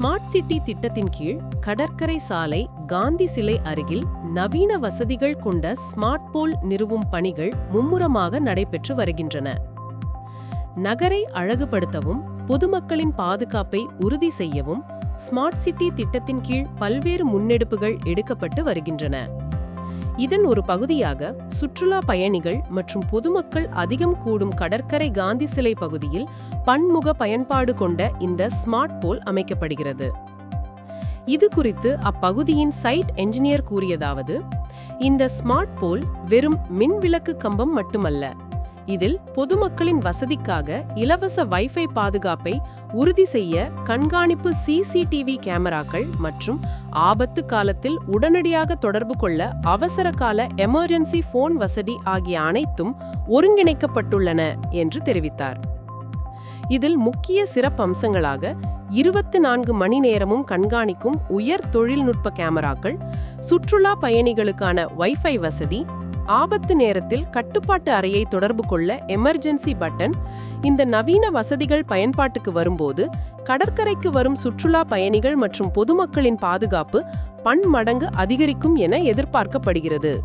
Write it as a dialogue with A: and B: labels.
A: Smart city திட்டத்தின் கீழ் கடற்கரை சாலை காந்தி சிலை அருகில் நவீன வசதிகள் கொண்ட ஸ்மார்ட் போல் நிறுவும் பணிகள் மும்முரமாக நடைபெற்று வருகின்றன. நகரை அழகுபடுத்தவும் பொதுமக்களின் பாதுகாப்பை உறுதி செய்யவும் ஸ்மார்ட் சிட்டி திட்டத்தின் கீழ் பல்வேறு முன்னெடுப்புகள் எடுக்கப்பட்டு வருகின்றன. இதன் ஒரு பகுதியாக சுற்றுலா பயணிகள் மற்றும் பொதுமக்கள் அதிகம் கூடும் கடற்கரை காந்தி சிலை பகுதியில் பன்முக பயன்பாடு கொண்ட இந்த ஸ்மார்ட் போல் அமைக்கப்படுகிறது. இது குறித்து அப்பகுதியின் சைட் என்ஜினியர் கூறியதாவது இந்த ஸ்மார்ட் போல் வெறும் மின் விளக்கு கம்பம் மட்டுமல்ல இதில் பொதுமக்களின் வசதிக்காக இலவச வைஃபை பாதுகாப்பை உறுதி செய்ய கண்காணிப்பு சிசிடிவி கேமராக்கள் மற்றும் ஆபத்து காலத்தில் உடனடியாக தொடர்பு கொள்ள அவசர கால எமர்ஜென்சி போன் வசதி ஆகிய அனைத்தும் ஒருங்கிணைக்கப்பட்டுள்ளன என்று தெரிவித்தார். இதில் முக்கிய சிறப்பம்சங்களாக இருபத்தி நான்கு மணி நேரமும் கண்காணிக்கும் உயர் தொழில்நுட்ப கேமராக்கள் சுற்றுலா பயணிகளுக்கான வைஃபை வசதி ஆபத்து நேரத்தில் கட்டுப்பாட்டு அறையை தொடர்பு கொள்ள எமர்ஜென்சி பட்டன் இந்த நவீன வசதிகள் பயன்பாட்டுக்கு வரும்போது கடற்கரைக்கு வரும் சுற்றுலா பயணிகள் மற்றும் பொதுமக்களின் பாதுகாப்பு பன்மடங்கு அதிகரிக்கும் என எதிர்பார்க்கப்படுகிறது.